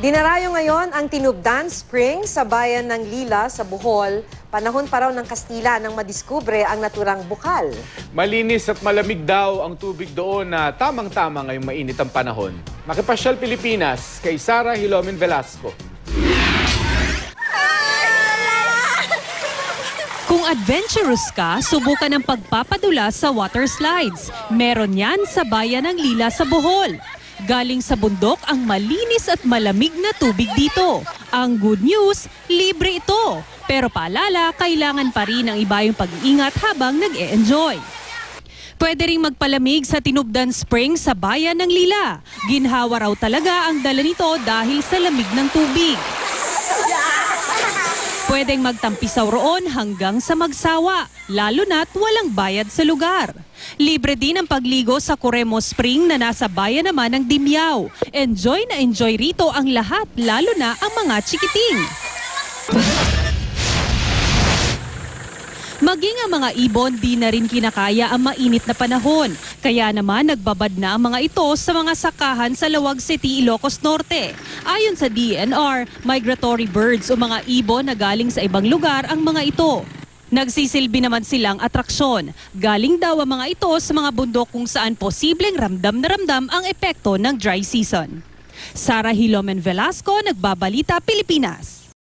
Dinarayo ngayon ang Tinubdan Spring sa bayan ng Lila sa Bohol. Panahon pa raw ng Kastila nang madiskubre ang naturang bukal. Malinis at malamig daw ang tubig doon na tamang-tama ngayong mainit ang panahon. Makipasyal Pilipinas kay Sara Hilomen Velasco. Kung adventurous ka, subukan ang pagpapadula sa water slides. Meron yan sa bayan ng Lila sa Bohol. Galing sa bundok ang malinis at malamig na tubig dito. Ang good news, libre ito. Pero paalala, kailangan pa rin ang iba yung pag-iingat habang nag-e-enjoy. Pwede ring magpalamig sa Tinubdan Spring sa bayan ng Lila. Ginhawa raw talaga ang dala nito dahil sa lamig ng tubig. Pwedeng magtampisaw roon hanggang sa magsawa, lalo na't walang bayad sa lugar. Libre din ang pagligo sa Coremo Spring na nasa bayan naman ng Dimyao. Enjoy na enjoy rito ang lahat, lalo na ang mga chikiting. Maging ang mga ibon di na rin kinakaya ang mainit na panahon. Kaya naman nagbabad na ang mga ito sa mga sakahan sa Lawag City, Ilocos Norte. Ayon sa DNR, migratory birds o mga ibon na galing sa ibang lugar ang mga ito. Nagsisilbi naman silang atraksyon. Galing daw ang mga ito sa mga bundok kung saan posibleng ramdam na ramdam ang epekto ng dry season. Sara Hilomen Velasco, Nagbabalita, Pilipinas.